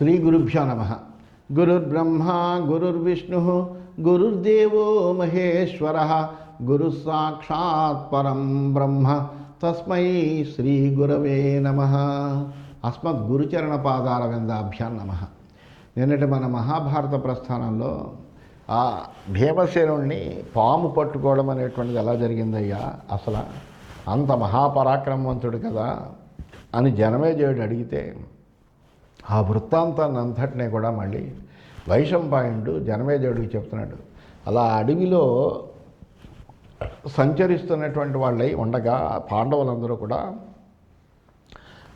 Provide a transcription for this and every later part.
శ్రీ గురుభ్యో నమ గురుర్బ్రహ్మ గురుర్విష్ణు గురుర్దేవో మహేశ్వర గురు సాక్షాత్ పరం బ్రహ్మ తస్మై శ్రీ గురవే నమ అస్మద్ గురుచరణ పాదార విందాభ్యాం నమ నిన్నటి మన మహాభారత ప్రస్థానంలో ఆ భీమసేనుణ్ణి పాము పట్టుకోవడం అనేటువంటిది ఎలా జరిగిందయ్యా? అసలు అంత మహాపరాక్రమవంతుడు కదా అని జనమేజయుడు అడిగితే ఆ వృత్తాంతాన్ని అంతటినీ కూడా మళ్ళీ వైశంపాయుడు జనమేజయుడికి చెప్తున్నాడు. అలా అడవిలో సంచరిస్తున్నటువంటి వాళ్ళై ఉండగా పాండవులందరూ కూడా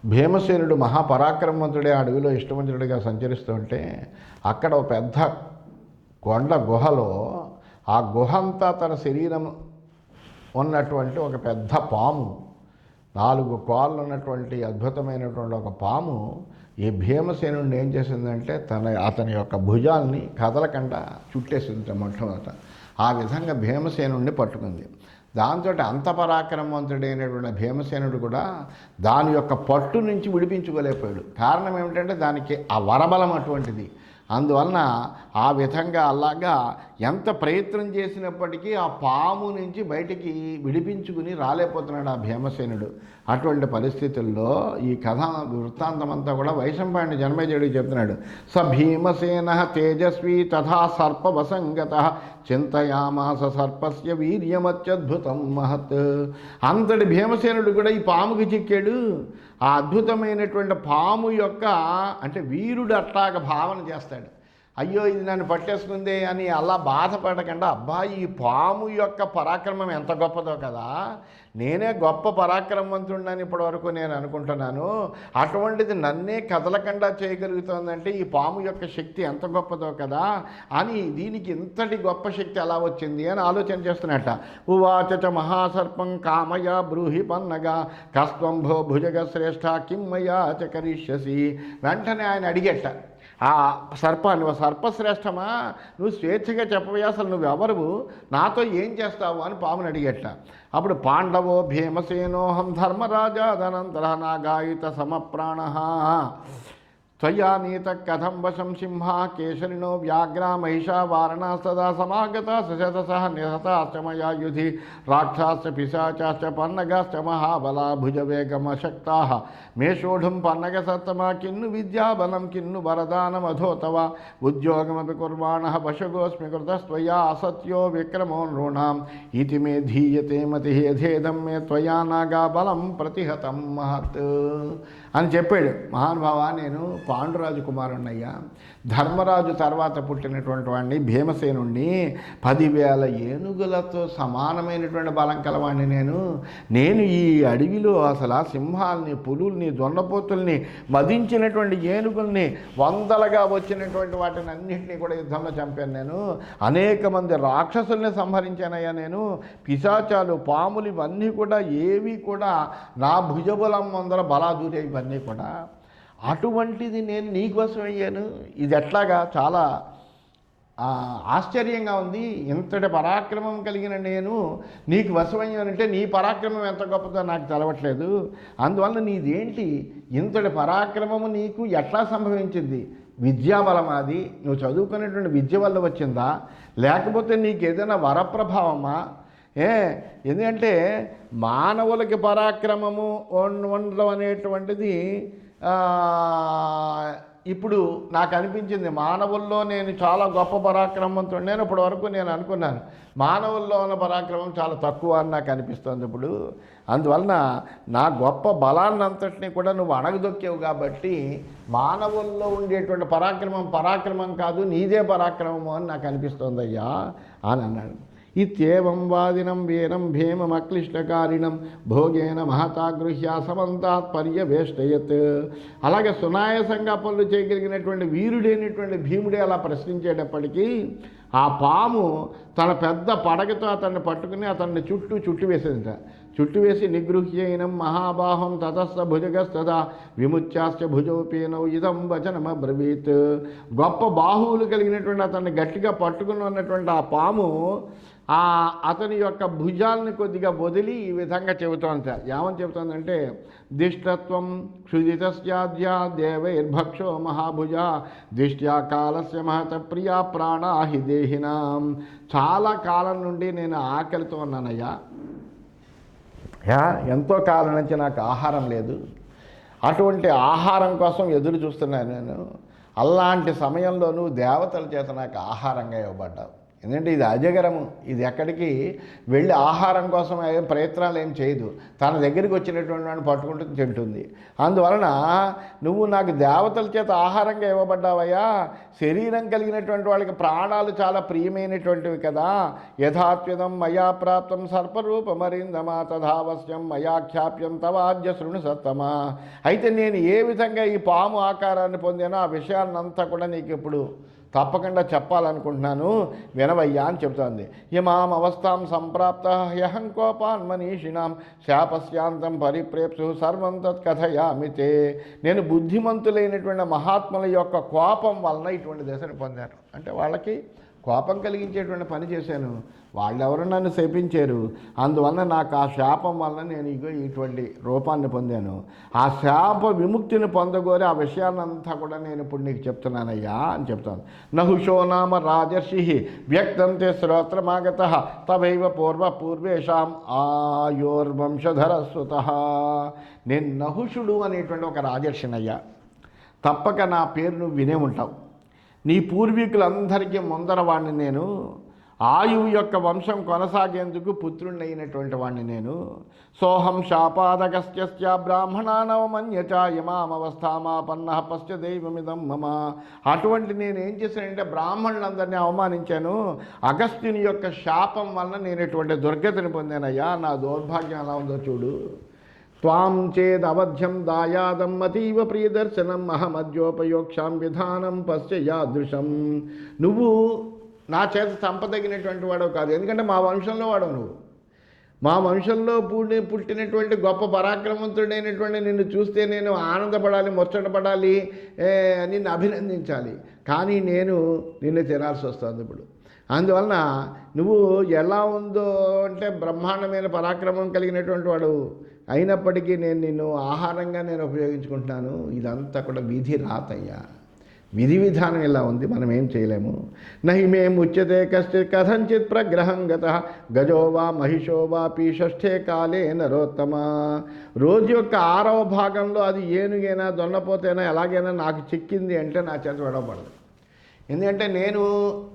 భీమసేనుడు మహాపరాక్రమవంతుడే అడవిలో ఇష్టవంతుడిగా సంచరిస్తుంటే అక్కడ ఒక పెద్ద కొండ గుహలో ఆ గుహ అంతా తన శరీరం ఉన్నటువంటి ఒక పెద్ద పాము నాలుగు కాళ్ళు ఉన్నటువంటి అద్భుతమైనటువంటి ఒక పాము ఈ భీమసేనుడిని ఏం చేసిందంటే తన అతని యొక్క భుజాల్ని కదలకుండా చుట్టేసింది మొట్టమొదట. ఆ విధంగా భీమసేనుడిని పట్టుకుంది. దాంతో అంత పరాక్రమవంతుడైనటువంటి భీమసేనుడు కూడా దాని యొక్క పట్టు నుంచి విడిపించుకోలేకపోయాడు. కారణం ఏమిటంటే దానికి ఆ వరబలం అటువంటిది. అందువలన ఆ విధంగా అలాగా ఎంత ప్రయత్నం చేసినప్పటికీ ఆ పాము నుంచి బయటికి విడిపించుకుని రాలేకపోతున్నాడు ఆ భీమసేనుడు. అటువంటి పరిస్థితుల్లో ఈ కథ వృత్తాంతం అంతా కూడా వైశంపాయని జన్మేజయుడికి చెప్తున్నాడు. స భీమసేన తేజస్వి తథా సర్పవసంగత చింతయామాస సర్పస్య వీర్యమత్యద్భుతం మహత్. అంతటి భీమసేనుడు కూడా ఈ పాముకి చిక్కాడు. ఆ అద్భుతమైనటువంటి పాము యొక్క అంటే వీరుడు అట్లాగ భావన చేస్తాడు. అయ్యో ఇది నన్ను పట్టేసుకుంది అని అలా బాధపడకుండా అబ్బా ఈ పాము యొక్క పరాక్రమం ఎంత గొప్పదో కదా. నేనే గొప్ప పరాక్రమవంతుడిని ఇప్పటివరకు నేను అనుకుంటున్నాను. అటువంటిది నన్నే కదలకుండా చేయగలుగుతోందంటే ఈ పాము యొక్క శక్తి ఎంత గొప్పదో కదా. అని దీనికి ఇంతటి గొప్ప శక్తి ఎలా వచ్చింది అని ఆలోచన చేస్తున్నట్ట. ఉవాచ చ మహాసర్పం కామయ బ్రూహి పన్నగా కస్త్వంభో భుజగ శ్రేష్ఠ కిమ్మయా చ కరిష్యసి. వెంటనే ఆయన అడిగేట ఆ సర్ప నువ్వు సర్పశ్రేష్టమా? నువ్వు స్వేచ్ఛగా చెప్పవే అసలు నువ్వు ఎవరు నాతో ఏం చేస్తావు అని పాముని అడిగేట. అప్పుడు పాండవో భీమసేనోహం ధర్మరాజాదనంతర నాగాయుత సమప్రాణ. सयानीत कथम वशम सिंह केशरिणो व्याघ्रा महिषा वारणा सदा समागता निहता चमया युधि राक्षाश्च पिशाचाच पन्नगाश्च महाबला भुजवेगमशक्ताः मे सोढ़ुम पन्नग सतम किन्नु विद्याबलं किन्नु वरदानमधो तव उद्योगमपि कुर्वाणः वशगोऽस्मि कृतस्त्वया असत्यो विक्रमो नृण मे धीयते मतिः यथेदं मे नागा बलम प्रतिहत महत्। అని చెప్పాడు. మహానుభావ నేను పాండురాజు కుమారుణ్ణయ్యా. ధర్మరాజు తర్వాత పుట్టినటువంటి వాడిని భీమసేనుణ్ణి పదివేల ఏనుగులతో సమానమైనటువంటి బలం కలవాడిని నేను. నేను ఈ అడవిలో అసలు సింహాలని సింహాల్ని పులుల్ని దొండపోతుల్ని మదించినటువంటి ఏనుగుల్ని వందలుగా వచ్చినటువంటి వాటిని అన్నింటినీ కూడా యుద్ధంలో చంపాను నేను. అనేక మంది రాక్షసుల్ని సంహరించానయ్యా నేను. పిశాచాలు పాములు ఇవన్నీ కూడా ఏవి కూడా నా భుజబలం ముందర బలాదూరే ఇవన్నీ కూడా. అటువంటిది నేను నీకోసం అయ్యాను. ఇది ఎట్లాగా చాలా ఆశ్చర్యంగా ఉంది. ఇంతటి పరాక్రమం కలిగిన నేను నీకు వశమయ్యానంటే నీ పరాక్రమం ఎంత గొప్పదో నాకు తెలవట్లేదు. అందువల్ల నీదేంటి? ఇంతటి పరాక్రమము నీకు ఎట్లా సంభవించింది? విద్యాబలం అది. నువ్వు చదువుకునేటువంటి విద్య వల్ల వచ్చిందా? లేకపోతే నీకు ఏదైనా వరప్రభావమా? ఏ ఎందుకంటే మానవులకి పరాక్రమము ఉండడం అనేటువంటిది ఇప్పుడు నాకు అనిపించింది. మానవుల్లో నేను చాలా గొప్ప పరాక్రమంతో నేను ఇప్పటి వరకు నేను అనుకున్నాను. మానవుల్లో ఉన్న పరాక్రమం చాలా తక్కువ అని నాకు అనిపిస్తుంది ఇప్పుడు. అందువలన నా గొప్ప బలాన్ని అంతటిని కూడా నువ్వు అణగదొక్కావు కాబట్టి మానవుల్లో ఉండేటువంటి పరాక్రమం పరాక్రమం కాదు నీదే పరాక్రమము అని నాకు అనిపిస్తుంది అయ్యా అని అన్నాడు. ఇత్యేవం వాదినం వీరం భీమమక్లిష్టకారిణం భోగేన మహతా గృహ్య సమంతాత్ పర్యవేష్టయత్ అలాగే సునాయాసంగా పనులు చేయగలిగినటువంటి వీరుడైనటువంటి భీముడే అలా ప్రశ్నించేటప్పటికీ ఆ పాము తన పెద్ద పడగతో అతన్ని పట్టుకుని అతన్ని చుట్టూ చుట్టు వేసేదిట. చుట్టు వేసి నిగృహ్యైనం మహాబాహం తతస్థ భుజగస్తదా విముచ్యాశ్చ భుజోపేనౌ ఇదం వచనమ బ్రవీత్। గొప్ప బాహువులు కలిగినటువంటి అతన్ని గట్టిగా పట్టుకుని ఉన్నటువంటి ఆ పాము అతని యొక్క భుజాలను కొద్దిగా వదిలి ఈ విధంగా చెబుతోంది ఏమని చెబుతోందంటే దిష్టత్వం క్షుదితస్యాద్యా దేవైర్భక్షో మహాభుజ దిష్ట్యా కాలస్య మహత ప్రియా ప్రాణాహి దేహినాం. చాలా కాలం నుండి నేను ఆకలితో ఉన్నానయ్యా. యా ఎంతో కాలం నుంచి నాకు ఆహారం లేదు. అటువంటి ఆహారం కోసం ఎదురు చూస్తున్నాను నేను. అలాంటి సమయంలో నువ్వు దేవతల చేత నాకు ఆహారంగా ఇవ్వబడ్డావు. ఎందుకంటే ఇది అజగరము. ఇది ఎక్కడికి వెళ్ళి ఆహారం కోసం ఏం ప్రయత్నాలు ఏం చేయదు. తన దగ్గరికి వచ్చినటువంటి వాడిని పట్టుకుంటూ తింటుంది. అందువలన నువ్వు నాకు దేవతల చేత ఆహారంగా ఇవ్వబడ్డావయ్యా. శరీరం కలిగినటువంటి వాళ్ళకి ప్రాణాలు చాలా ప్రియమైనటువంటివి కదా. యథాత్విదం మయా ప్రాప్తం సర్పరూప మరిందమా తధావశ్యం మయాఖ్యాప్యం తవాద్య శృణు సత్తమా. అయితే నేను ఏ విధంగా ఈ పాము ఆకారాన్ని పొందానో ఆ విషయాన్నంతా కూడా నీకు ఇప్పుడు తప్పకుండా చెప్పాలనుకుంటున్నాను వినవయ్యా అని చెబుతోంది. ఇమాం అవస్థాం సంప్రాప్త హ్యహం కోపాన్ మనీషిణాం శాపస్యాంతం పరిప్రేప్సు సర్వం తత్కథయామితే నేను బుద్ధిమంతులైనటువంటి మహాత్ముల యొక్క కోపం వలన ఇటువంటి దశను పొందాను. అంటే వాళ్ళకి కోపం కలిగించేటువంటి పని చేశాను. వాళ్ళెవరు నన్ను శపించారు. అందువల్ల నాకు ఆ శాపం వల్ల నేను ఇగో ఇటువంటి రూపాన్ని పొందాను. ఆ శాప విముక్తిని పొందగోరి ఆ విషయాన్నంతా కూడా నేను ఇప్పుడు నీకు చెప్తున్నానయ్యా అని చెప్తాను. నహుషో నామ రాజర్షి వ్యక్తంతే శ్రోత్రమాగత తవైవ పూర్వ పూర్వేషాం ఆయోర్వంశధర సుత నేను నహుషుడు అనేటువంటి ఒక రాజర్షినయ్యా. తప్పక నా పేరు నువ్వు వినే ఉంటావు. నీ పూర్వీకులందరికీ ముందర వాడిని నేను ఆయువు యొక్క వంశం కొనసాగేందుకు పుత్రుణ్ణైనటువంటి వాణ్ణి నేను. సోహం శాపాదకస్య బ్రాహ్మణానవమన్యచ ఇమామవస్థామాపన్న పశ్చ దైవమిదం మమ. అటువంటి నేను ఏం చేశానంటే బ్రాహ్మణులందరినీ అవమానించాను. అగస్త్యుని యొక్క శాపం వలన నేను ఇటువంటి దుర్గతిని పొందానయ్యా. నా దౌర్భాగ్యం ఎలా ఉందో చూడు. త్వాం చేదవధ్యం దాయాదం అతీవ ప్రియదర్శనం అహమద్యోపయోక్షాం విధానం పశ్చ యాదృశం నువ్వు నా చేత చంపదగినటువంటి వాడవు కాదు. ఎందుకంటే మా వంశంలో వాడవు నువ్వు. మా వంశంలో పుడి పుట్టినటువంటి గొప్ప పరాక్రమవంతుడైనటువంటి నిన్ను చూస్తే నేను ఆనందపడాలి ముచ్చటపడాలి నిన్ను అభినందించాలి. కానీ నేను నిన్ను తినాల్సి వస్తుంది ఇప్పుడు. అందువలన నువ్వు ఎలా ఉందో అంటే బ్రహ్మాండమైన పరాక్రమం కలిగినటువంటి వాడు. అయినప్పటికీ నేను నిన్ను ఆహారంగా నేను ఉపయోగించుకుంటున్నాను. ఇదంతా కూడా విధి రాతయ్యా. విధి విధానం ఇలా ఉంది మనం ఏం చేయలేము. నహి మేము ఉచ్యతే కశ్చిత్ కథంచిత్ ప్రగ్రహం గత. గజో వా మహిషో వా షష్ఠే కాలే నరోత్తమ. రోజు యొక్క ఆరవ భాగంలో అది ఏనుగైనా దొన్నపోతేనా ఎలాగైనా నాకు చిక్కింది అంటే నా చేత విడవబడదు. ఎందుకంటే నేను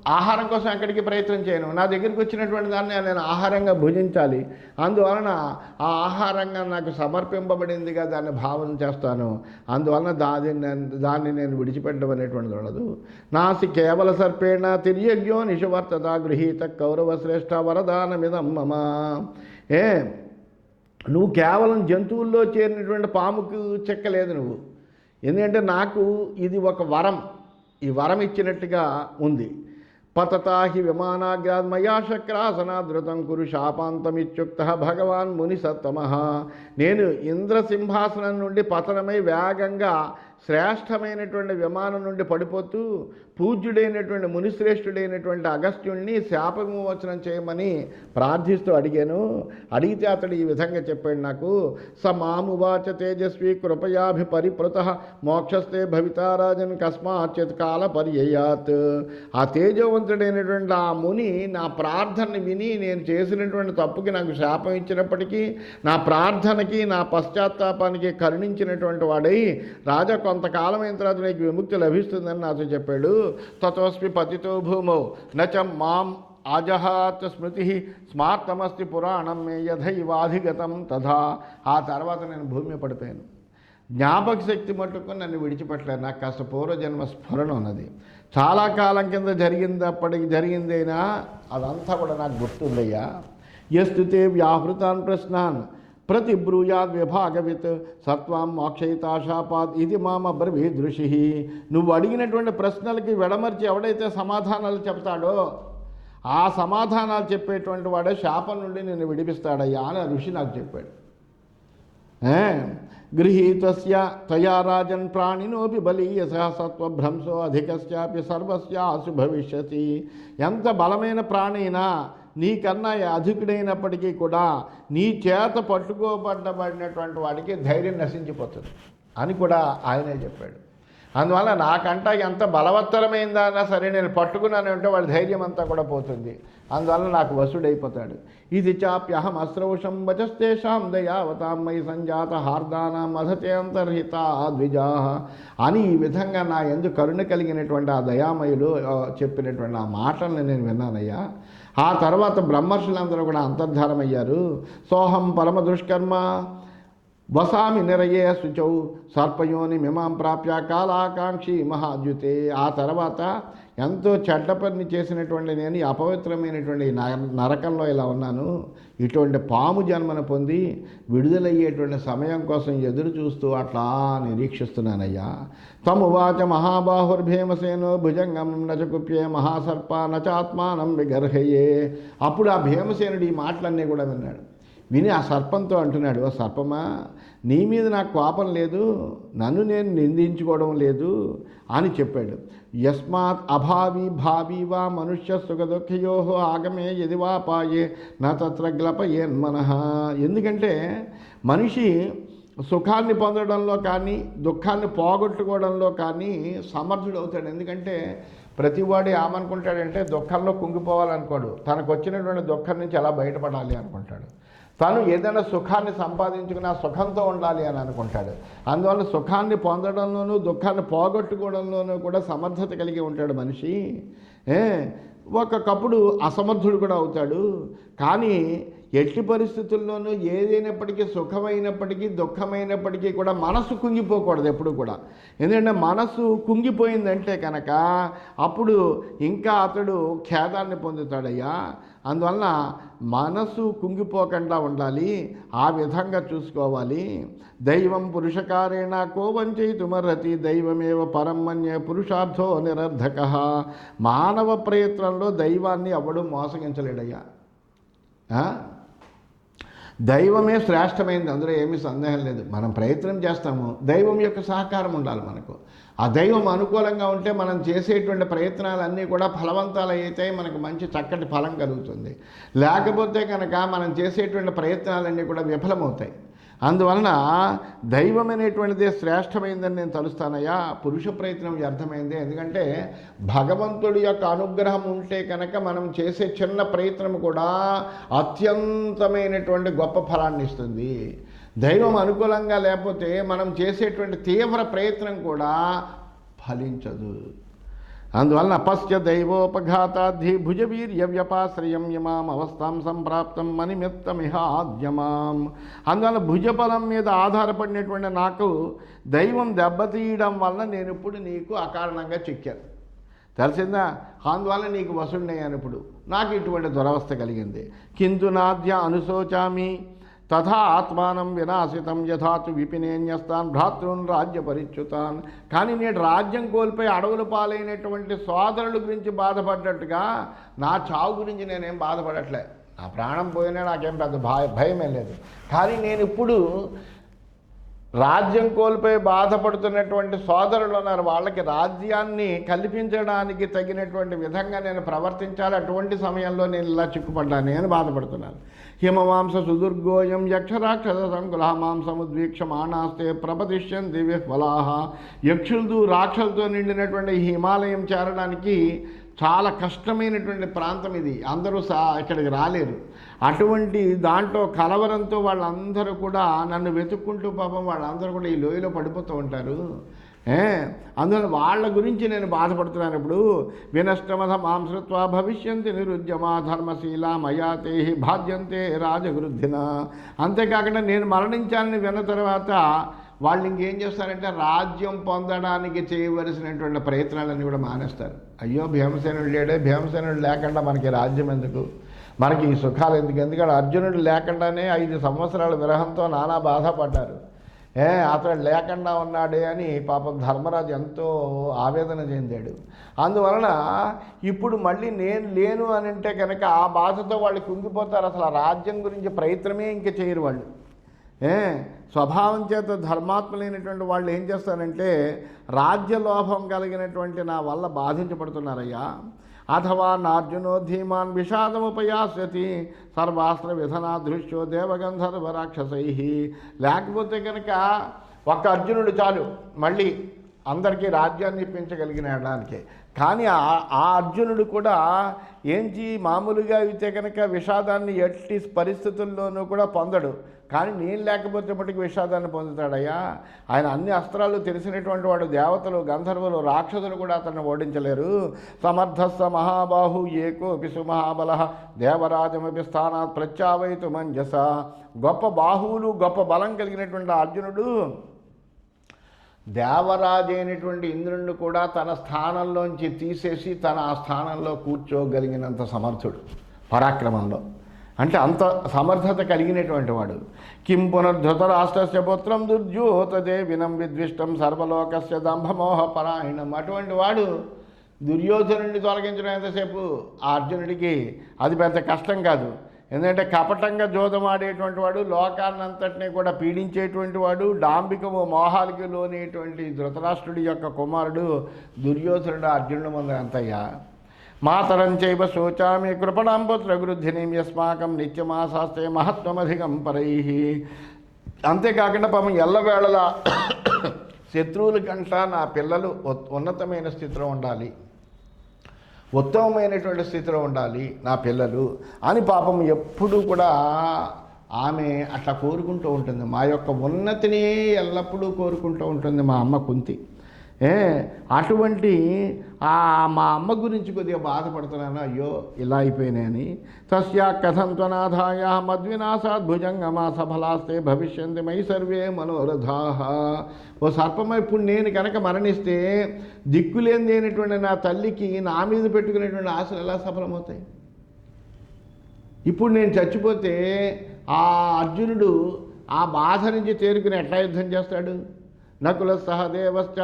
ఆహారం కోసం ఎక్కడికి ప్రయత్నం చేయను. నా దగ్గరికి వచ్చినటువంటి దాన్ని నేను ఆహారంగా భుజించాలి. అందువలన ఆ ఆహారంగా నాకు సమర్పింపబడిందిగా దాన్ని భావన చేస్తాను. అందువలన దాన్ని దాన్ని నేను విడిచిపెట్టడం అనేటువంటిది ఉండదు. నాసి కేవల సర్పేణ తిరియజ్ఞో నిషవర్తత గృహీత కౌరవ శ్రేష్ఠ వరదానమిదం మమ. ఏ నువ్వు కేవలం జంతువుల్లో చేరినటువంటి పాముకు చెక్కలేదు నువ్వు. ఎందుకంటే నాకు ఇది ఒక వరం. ఈ వరం ఇచ్చినట్టుగా ఉంది. పతతాహి విమానాగ్రాద్ మయా శక్రాసనాధృతం కురు శాపాంతమిత్యుక్త భగవాన్ ముని సత్తమ నేను ఇంద్రసింహాసనం నుండి పతనమై వేగంగా శ్రేష్టమైనటువంటి విమానం నుండి పడిపోతూ పూజ్యుడైనటువంటి మునిశ్రేష్ఠుడైనటువంటి అగస్త్యుణ్ణి శాప విమోచనం చేయమని ప్రార్థిస్తూ అడిగాను. అడిగితే అతడు ఈ విధంగా చెప్పాడు నాకు స మామువాచ తేజస్వి కృపయాభి పరిపృత మోక్షస్తే భవితారాజన్ కస్మాచిత్ కాల పర్యయాత్. ఆ తేజవంతుడైనటువంటి ఆ ముని నా ప్రార్థనని విని నేను చేసినటువంటి తప్పుకి నాకు శాపం ఇచ్చినప్పటికీ నా ప్రార్థనకి నా పశ్చాత్తాపానికి కరుణించినటువంటి వాడై రాజకు కొంతకాలం అయిన తర్వాత నీకు విముక్తి లభిస్తుందని నాతో చెప్పాడు. తతోస్మి పతితో భూమౌ నచ మాం అజహాత్ స్మృతి స్మార్తమస్తి పురాణం మే యథైవాధిగతం తథా. ఆ తర్వాత నేను భూమి పడిపోయాను. జ్ఞాపక శక్తి మట్టుకు నన్ను విడిచిపెట్టలేదు. నాకు కాస్త పూర్వజన్మ స్ఫురణ ఉన్నది. చాలా కాలం కింద జరిగింది అప్పటికి జరిగిందైనా అదంతా కూడా నాకు గుర్తుందయ్యా. ఎస్తుతే వ్యాహృతాన్ ప్రశ్నాన్. ప్రతిబ్రూయాద్ విభాగవిత్ సత్వాం మోక్షయితాశాపాద్ ఇది మామ బ్రవీ దృషి నువ్వు అడిగినటువంటి ప్రశ్నలకి వెడమర్చి ఎవడైతే సమాధానాలు చెప్తాడో ఆ సమాధానాలు చెప్పేటువంటి వాడే శాపం నుండి నేను విడిపిస్తాడయ్యా అని ఋషి నాకు చెప్పాడు. గృహీతస్య తయా రాజన్ ప్రాణినోపి బలీయస సత్వభ్రంశో అధికస్యాపి సర్వస్యాసు భవిష్యతి. ఎంత బలమైన ప్రాణైనా నీకన్నా అధికుడైనప్పటికీ కూడా నీ చేత పట్టుకోబడ్డబడినటువంటి వాడికి ధైర్యం నశించిపోతుంది అని కూడా ఆయనే చెప్పాడు. అందువల్ల నాకంట ఎంత బలవత్తరమైందా అన్నా సరే నేను పట్టుకున్నాను అంటే వాడి ధైర్యం అంతా కూడా పోతుంది. అందువల్ల నాకు వసుడైపోతాడు. ఇది చాప్యహం అశ్రౌషం వచస్తేషాం దయావతాం సంజాత హార్దానం అధతే అంతర్హిత ద్విజా అని ఈ విధంగా నా ఎందు కరుణ కలిగినటువంటి ఆ దయామయులు చెప్పినటువంటి ఆ మాటల్ని నేను విన్నానయ్యా. ఆ తర్వాత బ్రహ్మర్షులందరూ కూడా అంతర్ధారమయ్యారు సోహం పరమ దుష్కర్మ వసామి నిరయే శుచౌ సర్పయోని మిమాం ప్రాప్య కాలాకాంక్షి మహాద్యుతే. ఆ తర్వాత ఎంతో చెడ్డ పని చేసినటువంటి నేను అపవిత్రమైనటువంటి నర- నరకంలో ఇలా ఉన్నాను. ఇటువంటి పాము జన్మను పొంది విడుదలయ్యేటువంటి సమయం కోసం ఎదురు చూస్తూ అట్లా నిరీక్షిస్తున్నానయ్యా. తమువాచ మహాబాహుర్భీమసేనో భుజంగం నచకుప్యే మహాసర్ప నచాత్మానం విగర్హయే. అప్పుడు ఆ భీమసేనుడు ఈ మాటలన్నీ కూడా విన్నాడు. విని ఆ సర్పంతో అంటున్నాడు ఓ సర్పమా నీ మీద నాకు కోపం లేదు నన్ను నేను నిందించుకోవడం లేదు అని చెప్పాడు. యస్మాత్ అభావి భావి వా మనుష్య సుఖ దుఃఖయో ఆగమే ఎదివా పాయే నా తత్ర గ్లపయేన్మనః ఎందుకంటే మనిషి సుఖాన్ని పొందడంలో కానీ దుఃఖాన్ని పోగొట్టుకోవడంలో కానీ సమర్థుడు అవుతాడు. ఎందుకంటే ప్రతివాడు ఏమనుకుంటాడంటే దుఃఖంలో కుంగిపోవాలనుకోడు. తనకు వచ్చినటువంటి దుఃఖం నుంచి ఎలా బయటపడాలి అనుకుంటాడు. తను ఏదైనా సుఖాన్ని సంపాదించుకుని ఆ సుఖంతో ఉండాలి అని అనుకుంటాడు. అందువల్ల సుఖాన్ని పొందడంలోనూ దుఃఖాన్ని పోగొట్టుకోవడంలోనూ కూడా సమర్థత కలిగి ఉంటాడు మనిషి. ఏ? ఒక్కొక్కప్పుడు అసమర్థుడు కూడా అవుతాడు. కానీ ఎట్టి పరిస్థితుల్లోనూ ఏదైనప్పటికీ సుఖమైనప్పటికీ దుఃఖమైనప్పటికీ కూడా మనసు కుంగిపోకూడదు ఎప్పుడు కూడా. ఎందుకంటే మనసు కుంగిపోయిందంటే కనుక అప్పుడు ఇంకా అతడు ఖేదాన్ని పొందుతాడయ్యా. అందువలన మనసు కుంగిపోకుండా ఉండాలి ఆ విధంగా చూసుకోవాలి. దైవం పురుషకారేణ కోవంచయితుమర్హతి దైవమేవ పరం మన్యే పురుషార్థో నిరర్ధక. మానవ ప్రయత్నంలో దైవాన్ని ఎవడు మోసగించలేడయ్యా. దైవమే శ్రేష్టమైంది. అందులో ఏమీ సందేహం లేదు. మనం ప్రయత్నం చేస్తాము. దైవం యొక్క సహకారం ఉండాలి మనకు. ఆ దైవం అనుకూలంగా ఉంటే మనం చేసేటువంటి ప్రయత్నాలన్నీ కూడా ఫలవంతాలు అయితే మనకు మంచి చక్కటి ఫలం కలుగుతుంది. లేకపోతే కనుక మనం చేసేటువంటి ప్రయత్నాలన్నీ కూడా విఫలమవుతాయి. అందువలన దైవం అనేటువంటిది శ్రేష్టమైందని నేను తలుస్తానయ్యా. పురుష ప్రయత్నం వ్యర్థమైంది. ఎందుకంటే భగవంతుడి యొక్క అనుగ్రహం ఉంటే కనుక మనం చేసే చిన్న ప్రయత్నం కూడా అత్యంతమైనటువంటి గొప్ప ఫలాన్ని ఇస్తుంది. దైవం అనుకూలంగా లేకపోతే మనం చేసేటువంటి తీవ్ర ప్రయత్నం కూడా ఫలించదు. అందువలన అపశ్య దైవోపఘాతాద్ధి భుజవీర్య వ్యపాశ్రయం యమాం అవస్థాం సంప్రాప్తం మనిమిత్తమిహాద్యమాం అందువల్ల భుజబలం మీద ఆధారపడినటువంటి నాకు దైవం దెబ్బతీయడం వలన నేను ఇప్పుడు నీకు అకారణంగా చిక్కాను. తెలిసిందా? అందువల్ల నీకు వసుండయ్యాను ఇప్పుడు. నాకు ఇటువంటి దురవస్థ కలిగింది. కిందు నాద్య అనుశోచామి తథా ఆత్మానం వినాశితం యథాతు విపినేన్యస్తాన్ భ్రాతృన్ రాజ్య పరిచ్యుతాన్. కానీ నేను రాజ్యం కోల్పోయి అడవులు పాలైనటువంటి సోదరుల గురించి బాధపడ్డట్టుగా నా చావు గురించి నేనేం బాధపడట్లే. నా ప్రాణం పోయినా నాకేం పెద్ద భయ భయమే లేదు. కానీ నేను ఇప్పుడు రాజ్యం కోల్పోయి బాధపడుతున్నటువంటి సోదరులు ఉన్నారు. వాళ్ళకి రాజ్యాన్ని కల్పించడానికి తగినటువంటి విధంగా నేను ప్రవర్తించాలి. అటువంటి సమయంలో నేను ఇలా చిక్కుపడ్డాను. నేను బాధపడుతున్నాను. హిమమాంస సుదుర్గోయం యక్షరాక్షస సంకుల మాంసముద్వీక్ష మానాస్తే దివ్య ఫలాహ యక్షులతో రాక్షలతో నిండినటువంటి హిమాలయం చేరడానికి చాలా కష్టమైనటువంటి ప్రాంతం ఇది. అందరూ సా ఇక్కడికి రాలేరు. అటువంటి దాంట్లో కలవరంతో వాళ్ళందరూ కూడా నన్ను వెతుక్కుంటూ పాపం వాళ్ళందరూ కూడా ఈ లోయలో పడిపోతూ ఉంటారు. ఏ? అందువల్ల వాళ్ళ గురించి నేను బాధపడుతున్నాను ఇప్పుడు. వినష్టమధ మాంసత్వ భవిష్యంతి నిరుద్యమా ధర్మశీల మయాతే బాధ్యంతే రాజవృద్ధిన. అంతేకాకుండా నేను మరణించాలని విన్న తర్వాత వాళ్ళు ఇంకేం చేస్తారంటే రాజ్యం పొందడానికి చేయవలసినటువంటి ప్రయత్నాలన్నీ కూడా మానేస్తారు. అయ్యో భీమసేనుడు లేడే భీమసేనుడు లేకుండా మనకి రాజ్యం ఎందుకు? మనకి ఈ సుఖాలు ఎందుకు? ఎందుకంటే అర్జునుడు లేకుండానే ఐదు సంవత్సరాల విరహంతో నానా బాధపడ్డారు ఏ అతడు లేకుండా ఉన్నాడే అని పాపం ధర్మరాజు ఎంతో ఆవేదన చెందాడు. అందువలన ఇప్పుడు మళ్ళీ నేను లేను అని అంటే కనుక ఆ బాధతో వాళ్ళు కుంగిపోతారు. అసలు ఆ రాజ్యం గురించి ప్రయత్నమే ఇంక చేయరు వాళ్ళు. ఏ స్వభావం చేత ధర్మాత్మలైనటువంటి వాళ్ళు ఏం చేస్తారంటే రాజ్యలోభం కలిగినటువంటి నా వల్ల బాధించబడుతున్నారయ్యా. అథవా నార్జునో ధీమాన్ విషాదముపయాస్యతి సర్వాస్త్ర విధనాదృశ్యో దేవగంధర్వ రాక్షసై. లేకపోతే కనుక ఒక్క అర్జునుడు చాలు మళ్ళీ అందరికీ రాజ్యాన్ని ఇప్పించగలిగిన కానీ ఆ అర్జునుడు కూడా ఏంచి మామూలుగా అయితే కనుక విషాదాన్ని ఎట్టి పరిస్థితుల్లోనూ కూడా పొందడు. కానీ నేను లేకపోతే మటుకు విషాదాన్ని పొందుతాడయ్యా. ఆయన అన్ని అస్త్రాలు తెలిసినటువంటి వాడు దేవతలు గంధర్వులు రాక్షసులు కూడా అతన్ని ఓడించలేరు. సమర్థస్స మహాబాహు ఏకోపి సుమహాబల దేవరాజమపి స్థానాత్ ప్రత్యావైతు మంజస గొప్ప బాహువులు గొప్ప బలం కలిగినటువంటి అర్జునుడు దేవరాజు అయినటువంటి కూడా తన స్థానంలోంచి తీసేసి తన ఆ స్థానంలో కూర్చోగలిగినంత సమర్థుడు పరాక్రమంలో. అంటే అంత సమర్థత కలిగినటువంటి వాడు. కిం పునర్ధృతరాష్ట్రస్య పుత్రం దుర్జ్యోతదే వినం విద్విష్టం సర్వలోకస్య దంభమోహ పరాయణం. అటువంటి వాడు దుర్యోధనుడిని తొలగించడం ఎంతసేపు? ఆ అర్జునుడికి అది పెద్ద కష్టం కాదు. ఎందుకంటే కపటంగా జోదమాడేటువంటి వాడు లోకాన్నంతటినీ కూడా పీడించేటువంటి వాడు డాంబికము మోహాలకి లోనేటువంటి ధృతరాష్ట్రుడి యొక్క కుమారుడు దుర్యోధనుడు అర్జునుడు మంది అంతయ్యా మాతరం చైవ శోచామి కృపణాం పుత్ర యస్మాకం నిత్యమాశాస్తే మహత్వమధికం పరై. అంతేకాకుండా పాపం ఎల్లవేళలా శత్రువుల కంట నా పిల్లలు ఉత్- ఉన్నతమైన స్థితిలో ఉండాలి. ఉత్తమమైనటువంటి స్థితిలో ఉండాలి నా పిల్లలు అని పాపం ఎప్పుడు కూడా ఆమె అట్లా కోరుకుంటూ ఉంటుంది. మా యొక్క ఉన్నతిని ఎల్లప్పుడూ కోరుకుంటూ ఉంటుంది మా అమ్మ కుంతి. ఏ అటువంటి ఆ మా అమ్మ గురించి కొద్దిగా బాధపడుతున్నాను. అయ్యో ఇలా అయిపోయినాయని. తస్యా కథం త్వనాథాయ మద్వినాశాద్ భుజంగమా సఫలాస్తే భవిష్యంతి మై సర్వే మనోరథా. ఓ సర్పమ ఇప్పుడు నేను కనుక మరణిస్తే దిక్కులేనిదేనటువంటి నా తల్లికి నా మీద పెట్టుకునేటువంటి ఆశలు ఎలా సఫలమవుతాయి? ఇప్పుడు నేను చచ్చిపోతే ఆ అర్జునుడు ఆ బాధ నుంచి తేరుకుని ఎట్లా యుద్ధం చేస్తాడు? నకుల సహదేవశ్చ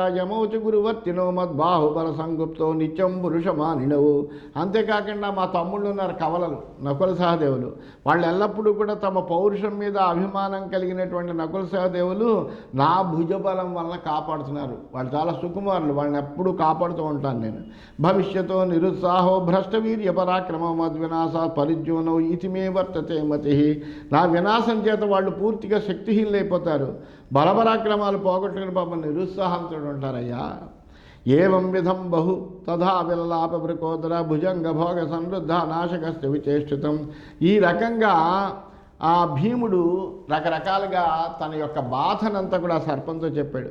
గురువర్తినో మద్బాహుబల సంగుప్తో నిత్యం పురుషమానినవు. అంతేకాకుండా మా తమ్ముళ్ళు ఉన్నారు కవలలు నకుల సహదేవులు. వాళ్ళు ఎల్లప్పుడూ కూడా తమ పౌరుషం మీద అభిమానం కలిగినటువంటి నకుల సహదేవులు నా భుజబలం వలన కాపాడుతున్నారు. వాళ్ళు చాలా సుకుమారులు వాళ్ళని ఎప్పుడూ కాపాడుతూ ఉంటాను నేను. భవిష్యతో నిరుత్సాహో భ్రష్టవీర్య పరాక్రమ మద్వినాశా పరిజ్యోనవు ఇతి మే వర్తతే మతి. నా వినాశం చేత వాళ్ళు పూర్తిగా శక్తిహీనులైపోతారు. బలపరాక్రమాలు పోగొట్టుకుని పాపం నిరుత్సాహంతో ఉంటారయ్యా. ఏం విధం బహు తథా విల్లాప ప్రకోదర భుజంగ భోగ సమృద్ధ నాశకస్య విచేష్టితం. ఈ రకంగా ఆ భీముడు రకరకాలుగా తన యొక్క బాధనంతా కూడా సర్పంతో చెప్పాడు.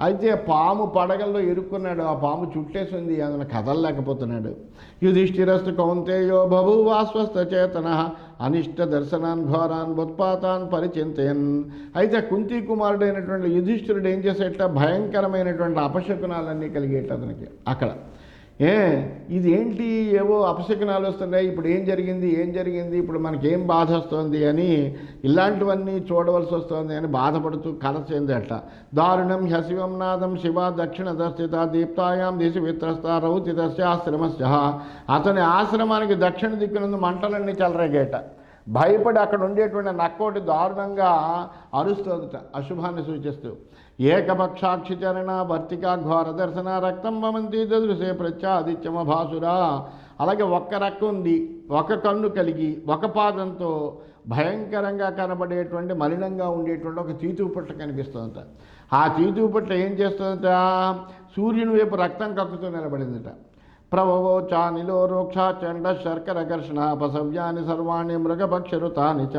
అయితే పాము పడగల్లో ఇరుక్కున్నాడు ఆ పాము చుట్టేసింది అందులో కదలలేకపోతున్నాడు. యుధిష్ఠిరస్తు కౌంతేయో బభువాస్వస్థ చేతన అనిష్ట దర్శనాన్ ఘోరాన్ ఉత్పాతాన్ పరిచింతయన్. అయితే కుంతి కుమారుడైనటువంటి యుధిష్ఠిరుడు ఏం చేసేట భయంకరమైనటువంటి అపశకునాలన్నీ కలిగేట అతనికి. అక్కడ ఏ ఇది ఏంటి ఏవో అపశకనాలు వస్తున్నాయి. ఇప్పుడు ఏం జరిగింది? ఏం జరిగింది? ఇప్పుడు మనకేం బాధ వస్తుంది అని ఇలాంటివన్నీ చూడవలసి వస్తుంది అని బాధపడుతూ కల చెందట దారుణం హ్యశివం నాదం శివ దక్షిణ దర్శిత దీప్తాయాం దిశ విత్రస్త రౌతితస్య ఆశ్రమస్య. అతని ఆశ్రమానికి దక్షిణ దిక్కునందు మంటలన్నీ చెలరేగేట. భయపడి అక్కడ ఉండేటువంటి నక్కోటి దారుణంగా అరుస్తోందట అశుభాన్ని సూచిస్తూ. ఏకపక్షాక్షి చరణ వర్తిక ఘోర దర్శన రక్తం వమంతి దృశే ప్రత్యాదిత్యమ భాసురా. అలాగే ఒక్క రెక్క ఉంది ఒక కన్ను కలిగి ఒక పాదంతో భయంకరంగా కనబడేటువంటి మలినంగా ఉండేటువంటి ఒక తీతువు పుట్ట కనిపిస్తుందట. ఆ తీతువు పుట్ట ఏం చేస్తుందట? సూర్యుని వైపు రక్తం కక్కుతూ నిలబడిందట. ప్రభవో చానిలో రోక్ష చండ శర్కర ఘర్షణ పసవ్యాని సర్వాణి మృగపక్షరుతాని చ.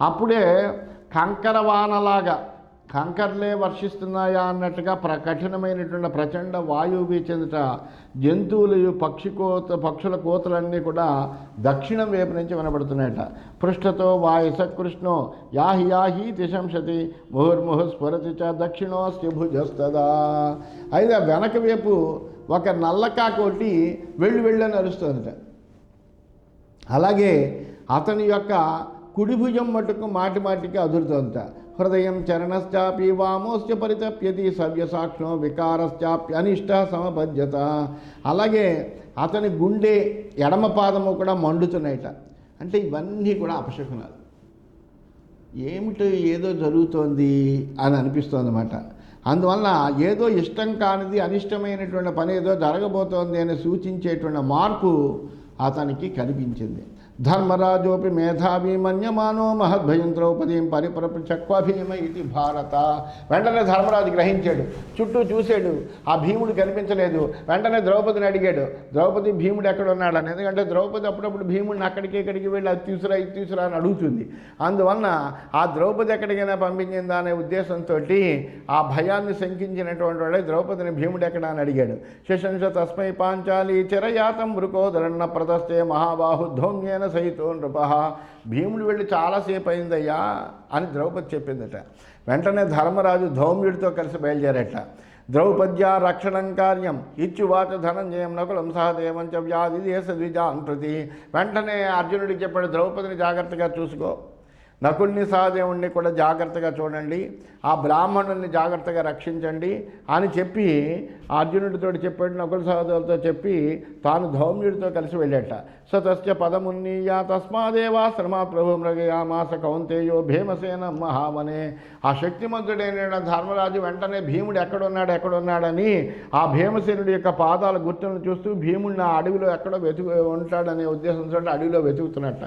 అప్పుడే కంకరవానలాగా కంకర్లే వర్షిస్తున్నాయా అన్నట్టుగా ప్ర కఠినమైనటువంటి ప్రచండ వాయువు వీచెందుట జంతువులు పక్షి కోత పక్షుల కోతలన్నీ కూడా దక్షిణం వైపు నుంచి వినబడుతున్నాయట. పృష్ఠతో వాయస కృష్ణో యాహి యాహి తిశంసతి ముహుర్ముహు స్ఫురతి చ దక్షిణోస్తి భుజస్తదా అయితే వెనక వైపు ఒక నల్లకాకోటి వెళ్ళి వెళ్ళని అరుస్తుందట. అలాగే అతని యొక్క కుడిభుజం మటుకు మాటి మాటికి అదురుతోందట హృదయం చరణశ్చాపి వామోశ్చ పరితప్యతి సవ్యసాక్షో వికారశ్చాప్య అనిష్ట సమబద్ధత అలాగే అతని గుండె ఎడమ పాదము కూడా మండుతున్నాయట. అంటే ఇవన్నీ కూడా అపశకునాలు. ఏమిటో ఏదో జరుగుతోంది అని అనిపిస్తుంది అన్నమాట అందువలన ఏదో ఇష్టం కానిది అనిష్టమైనటువంటి పని ఏదో జరగబోతోంది అని సూచించేటువంటి మార్పు అతనికి కనిపించింది. ధర్మరాజోపి మేధావి మన్యమానో మహద్భయం ద్రౌపదీం పరిప్రచక్వభీమ ఇది భారత వెంటనే ధర్మరాజు గ్రహించాడు. చుట్టూ చూశాడు. ఆ భీముడు కనిపించలేదు. వెంటనే ద్రౌపదిని అడిగాడు. ద్రౌపది భీముడు ఎక్కడ ఉన్నాడని ఎందుకంటే ద్రౌపది అప్పుడప్పుడు భీముడిని అక్కడికి ఇక్కడికి వెళ్ళి అది తీసురా ఇది తీసురా అని అడుగుతుంది. అందువలన ఆ ద్రౌపది ఎక్కడికైనా పంపించిందా అనే ఉద్దేశంతో ఆ భయాన్ని శంకించినటువంటి వాడే ద్రౌపదిని భీముడు ఎక్కడ అని అడిగాడు. శశంశ తస్మై పాంచాలి చిరయాతం మృకోదరణ ప్రదస్తే మహాబాహు ధౌమ్యేన సహితో నృప భీముడు వెళ్ళి చాలాసేపు అయిందయ్యా అని ద్రౌపది చెప్పిందట. వెంటనే ధర్మరాజు ధౌమ్యుడితో కలిసి బయలుదేరట ద్రౌపద్యా రక్షణం కార్యం. ఇచ్చువాచ ధనంజయం నకులం సహదేవం చ వ్యాధి దేశ ద్విజాన్ ప్రతి. వెంటనే అర్జునుడికి చెప్పాడు ద్రౌపదిని జాగ్రత్తగా చూసుకో. నకుల్ని సహదేవుణ్ణి కూడా జాగ్రత్తగా చూడండి ఆ బ్రాహ్మణుల్ని జాగ్రత్తగా రక్షించండి అని చెప్పి అర్జునుడితో చెప్పాడు నకుల సహదేవులతో చెప్పి తాను ధౌమ్యుడితో కలిసి వెళ్ళేట. సతస్య పదమున్నీయ తస్మాదేవాశ్రమాత్ ప్రభు మృగయామాస కౌంతేయో భీమసేన మహావనే. ఆ శక్తిమంతుడైన ధర్మరాజు వెంటనే భీముడు ఎక్కడున్నాడు ఎక్కడున్నాడని ఆ భీమసేనుడి యొక్క పాదాల గుర్తులను చూస్తూ భీముడిని ఆ అడవిలో ఎక్కడో వెతుకు ఉంటాడనే ఉద్దేశంతో అడవిలో వెతుకుతున్నట్ట.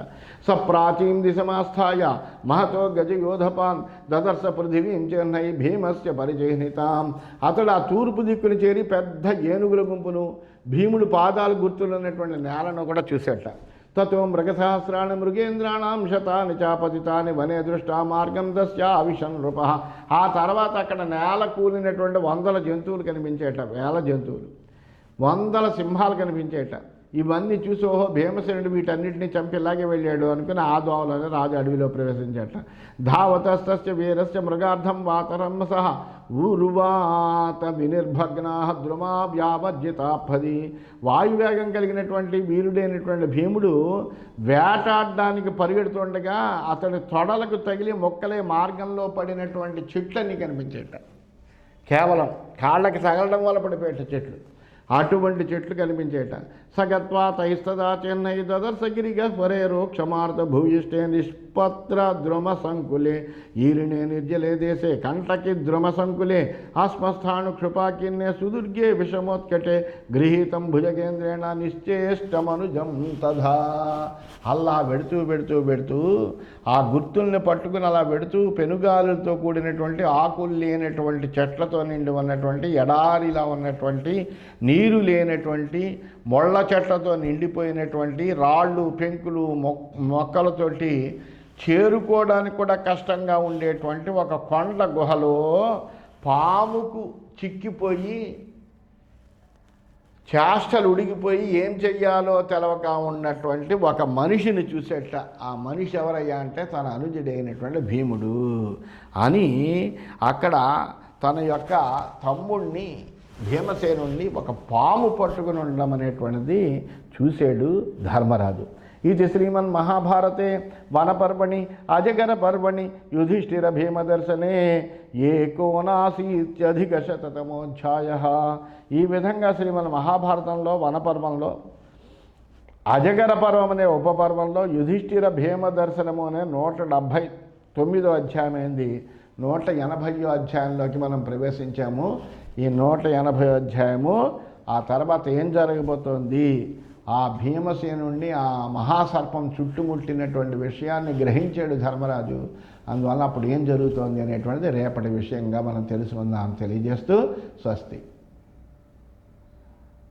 స ప్రాచీన దిశమాస్థాయ. మహతో గజయోధపాన్ దదర్శ పృథివీం చెన్నై భీమస్య పరిచయనితాం అతడు ఆ తూర్పు దిక్కును చేరి పెద్ద ఏనుగుల గుంపును భీముడు పాదాలు గుర్తులున్నటువంటి నేలను కూడా చూసేట. తత్వం మృగసహస్రాన్ని మృగేంద్రాణం శతాని చాపతితాని వనే దృష్టా మార్గం దస్యా అవిషన్ నృప. ఆ తర్వాత అక్కడ నేల కూలినటువంటి వందల జంతువులు కనిపించేట వేల జంతువులు. వందల సింహాలు కనిపించేట. ఇవన్నీ చూసి ఓహో భీమసేనుడు వీటన్నిటిని చంపేలాగే వెళ్ళాడు అనుకుని ఆ దోవలోనే రాజు అడవిలో ప్రవేశించట. ధావతస్తస్య వీరస్య మృగార్థం వాతరం సహ ఊరువాత వినిర్భగ్నా ద్రుమా వ్యావర్జితాపది వాయువేగం కలిగినటువంటి వీరుడైనటువంటి భీముడు వేటాడడానికి పరిగెడుతుండగా అతడి తొడలకు తగిలి మొక్కలే మార్గంలో పడినటువంటి చెట్లన్నీ కనిపించేట. కేవలం కాళ్ళకి తగలడం వల్ల పడిపోయేట చెట్లు. అటువంటి చెట్లు కనిపించేట. సగత్వా తైస్తదా చెన్నై దదర్శగిరిగ స్వరేరో క్షమార్థ భూయిష్టే నిష్పత్ర ద్రుమ సంకులే ఈరిణే నిర్జలే దేశే కంటకి ద్రుమ సంకులే ఆస్మస్థాను క్షుపాకిన్నే సుదుర్గే విషమోత్కటే. గృహీతం భుజగేంద్రేణ నిశ్చేష్టమనుజం తథా. అల్లా పెడుతూ పెడుతూ పెడుతూ ఆ గుర్తుల్ని పట్టుకుని అలా పెడుతూ పెనుగాలులతో కూడినటువంటి ఆకులు లేనటువంటి చెట్లతో నిండి ఉన్నటువంటి ఎడారిలా ఉన్నటువంటి నీరు లేనటువంటి మొళ్ళ చెట్లతో నిండిపోయినటువంటి రాళ్ళు పెంకులు మొక్ మొక్కలతోటి చేరుకోవడానికి కూడా కష్టంగా ఉండేటువంటి ఒక కొండ గుహలో పాముకు చిక్కిపోయి చేష్టలు ఉడిగిపోయి ఏం చెయ్యాలో తెలవక ఉన్నటువంటి ఒక మనిషిని చూసేట. ఆ మనిషి ఎవరయ్యా అంటే తన అనుజుడైనటువంటి భీముడు అని అక్కడ తన యొక్క తమ్ముణ్ణి భీమసేనుణ్ణి ఒక పాము పట్టుకుని ఉండడం అనేటువంటిది చూశాడు ధర్మరాజు. ఇది శ్రీమన్ మహాభారతే వనపర్వణి అజగర పర్వణి యుధిష్ఠిర భీమదర్శనే ఏకోనాశీత్యధిక శతమోధ్యాయ ఈ విధంగా శ్రీమన్ మహాభారతంలో వనపర్వంలో అజగర పర్వం అనే ఉపపర్వంలో యుధిష్ఠిర భీమ దర్శనము అనే నూట డెబ్భై తొమ్మిదో అధ్యాయం అయింది నూట ఎనభయో అధ్యాయంలోకి మనం ప్రవేశించాము. ఈ నూట ఎనభై అధ్యాయము ఆ తర్వాత ఏం జరగబోతోంది? ఆ భీమసేనుణ్ణి ఆ మహాసర్పం చుట్టుముట్టినటువంటి విషయాన్ని గ్రహించాడు ధర్మరాజు. అందువల్ల అప్పుడు ఏం జరుగుతోంది అనేటువంటిది రేపటి విషయంగా మనం తెలుసుకుందాం. తెలియజేస్తూ స్వస్తి.